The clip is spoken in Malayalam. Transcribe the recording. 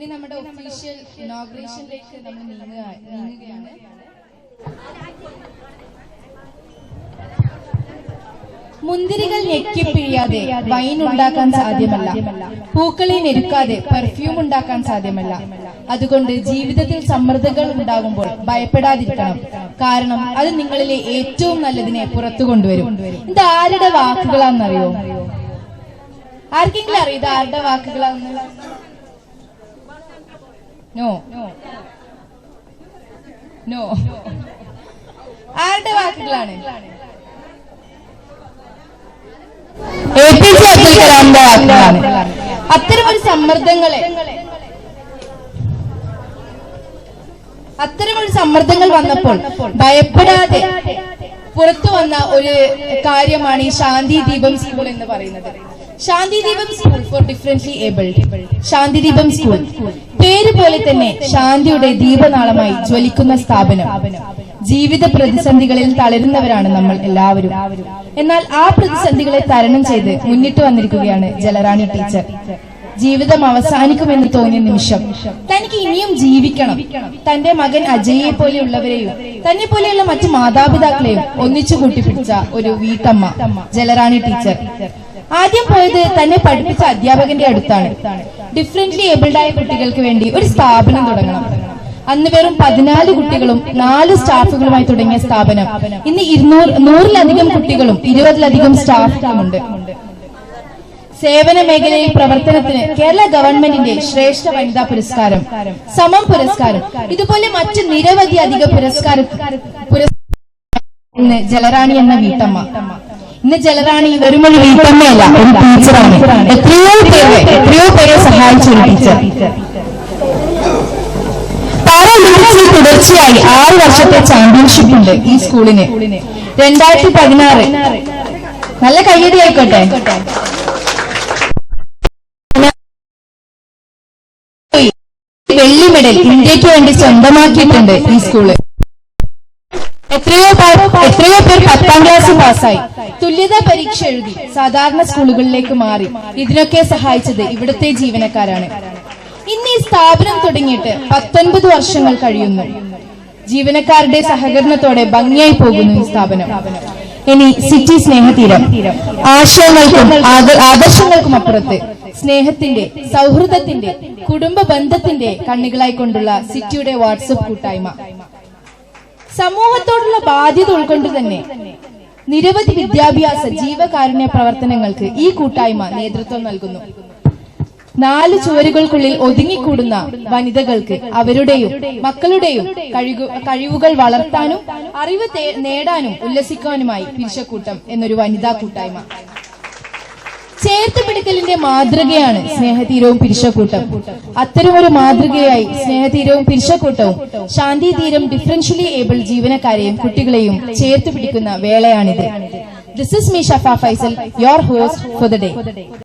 ഇനി നമ്മുടെ ഒഫീഷ്യൽ ഇനോഗ്രേഷനിലേക്ക് നമ്മൾ നീങ്ങുക നീങ്ങുകയാണ്. മുന്തിരികൾ ഞെക്കിപ്പിഴിയാതെ വൈൻ ഉണ്ടാക്കാൻ സാധ്യമല്ല. പൂക്കളെ ഞെരുക്കാതെ പെർഫ്യൂം ഉണ്ടാക്കാൻ സാധ്യമല്ല. അതുകൊണ്ട് ജീവിതത്തിൽ സമ്മർദ്ദങ്ങൾ ഉണ്ടാകുമ്പോൾ ഭയപ്പെടാതിരിക്കണം. കാരണം അത് നിങ്ങളിലെ ഏറ്റവും നല്ലതിനെ പുറത്തു കൊണ്ടുവരും. ഇത് ആരുടെ വാക്കുകളാണെന്നറിയോ? ആർക്കെങ്കിലും അറിയോ? ഇത് ആരുടെ വാക്കുകളാണെന്ന്? നോ നോ ആരുടെ വാക്കുകളാണ്? എ പി ജെ അബ്ദുൽ കലാമിന്റെ വാക്കുകളാണ് അത്തരമൊരു സമ്മർദ്ദങ്ങളെ അത്തരമൊരു സമ്മർദ്ദങ്ങൾ വന്നപ്പോൾ ഭയപ്പെടാതെ പുറത്തു വന്ന ഒരു കാര്യമാണ് ഈ ശാന്തി ദീപം സ്കൂൾ എന്ന് പറയുന്നത്. Shanthi Deepam school for differently abled Shanthi Deepam school പോലെ തന്നെ ശാന്തിയുടെ ദീപനാളമായി ജ്വലിക്കുന്ന സ്ഥാപനം. ജീവിത പ്രതിസന്ധികളിൽ തളരുന്നവരാണ് നമ്മൾ എല്ലാവരും. എന്നാൽ ആ പ്രതിസന്ധികളെ തരണം ചെയ്ത് മുന്നിട്ട് വന്നിരിക്കുകയാണ് ജലറാണി ടീച്ചർ. ജീവിതം അവസാനിക്കുമെന്ന് തോന്നിയ നിമിഷം തനിക്ക് ഇനിയും ജീവിക്കണം. തന്റെ മകൻ അജയെ പോലെയുള്ളവരെയും തന്നെ പോലെയുള്ള മറ്റു മാതാപിതാക്കളെയും ഒന്നിച്ചു കൂട്ടിപ്പിടിച്ച ഒരു വീട്ടമ്മ ജലറാണി ടീച്ചർ. ആദ്യം പോയത് തന്നെ പഠിപ്പിച്ച അധ്യാപകന്റെ അടുത്താണ്. ഡിഫറെന്റ്ലി ഏബിൾഡ് ആയ കുട്ടികൾക്ക് വേണ്ടി ഒരു സ്ഥാപനം തുടങ്ങണം. അന്ന് വെറും പതിനാല് കുട്ടികളും നാല് സ്റ്റാഫുകളുമായി തുടങ്ങിയ സ്ഥാപനം. ഇന്ന് ഇരുന്നൂറ് നൂറിലധികം കുട്ടികളും ഇരുപതിലധികം സ്റ്റാഫുകളുമുണ്ട്. സേവന മേഖലയിൽ പ്രവർത്തനത്തിന് കേരള ഗവൺമെന്റിന്റെ ശ്രേഷ്ഠ വനിതാ പുരസ്കാരം സമം പുരസ്കാരം ഇതുപോലെ മറ്റ് നിരവധി അധിക പുരസ്കാര പുരസ്- ജലറാണി എന്ന വീട്ടമ്മ. ഇന്ന് ജലറാണി വെറും ഒരു വീട്ടമ്മയല്ല ഒരു ടീച്ചറാണ്. എത്രയോ പേരെ എത്രയോ പേരെ സഹായിച്ചു ടീച്ചർ. പാരാലിമ്പിക്സിൽ തുടർച്ചയായി ആറ് വർഷത്തെ ചാമ്പ്യൻഷിപ്പ് ഉണ്ട് ഈ സ്കൂളിന്. രണ്ടായിരത്തി പതിനാറ് നല്ല കയ്യടി ആയിക്കോട്ടെ. വെള്ളി മെഡൽ ഇന്ത്യയ്ക്ക് വേണ്ടി സ്വന്തമാക്കിയിട്ടുണ്ട് ഈ സ്കൂൾ. എത്രയോ എത്രയോ പേർ പത്താം ക്ലാസ് പാസ്സായി. തുല്യതാ പരീക്ഷ എഴുതി സാധാരണ സ്കൂളുകളിലേക്ക് മാറി. ഇതിനൊക്കെ സഹായിച്ചത് ഇവിടുത്തെ ജീവനക്കാരാണ്. ഇന്ന് ഈ സ്ഥാപനം തുടങ്ങിയിട്ട് പത്തൊൻപത് വർഷങ്ങൾ കഴിയുന്നു. ജീവനക്കാരുടെ സഹകരണത്തോടെ ഭംഗിയായി പോകുന്നു ഈ സ്ഥാപനം. ഇനി സിറ്റി സ്നേഹതീരം. ആശയങ്ങൾക്കും ആദർശങ്ങൾക്കും അപ്പുറത്ത് സ്നേഹത്തിന്റെ സൗഹൃദത്തിന്റെ കുടുംബ ബന്ധത്തിന്റെ കണ്ണികളായി കൊണ്ടുള്ള സിറ്റിയുടെ വാട്സപ്പ് കൂട്ടായ്മ. സമൂഹത്തോടുള്ള ബാധ്യത ഉൾക്കൊണ്ട് തന്നെ നിരവധി വിദ്യാഭ്യാസ ജീവകാരുണ്യ പ്രവർത്തനങ്ങൾക്ക് ഈ കൂട്ടായ്മ നേതൃത്വം നൽകുന്നു. നാല് ചുവരുകൾക്കുള്ളിൽ ഒതുങ്ങിക്കൂടുന്ന വനിതകൾക്ക് അവരുടെയും മക്കളുടെയും കഴിവു- കഴിവുകൾ വളർത്താനും അറിവ് നേടാനും ഉല്ലസിക്കാനുമായി പിരിശക്കൂട്ടം എന്നൊരു വനിതാ കൂട്ടായ്മ. ചേർത്ത് പിടിക്കലിന്റെ മാതൃകയാണ് സ്നേഹതീരവും പിരിശക്കൂട്ടം അത്തരമൊരു മാതൃകയായി സ്നേഹതീരവും പിരിശക്കൂട്ടവും ശാന്തി തീരം ഡിഫറൻഷ്യലി ഏബിൾ ജീവനക്കാരെയും കുട്ടികളെയും ചേർത്ത് പിടിക്കുന്ന വേളയാണിത്. This is me Shafa Faisal your host for the day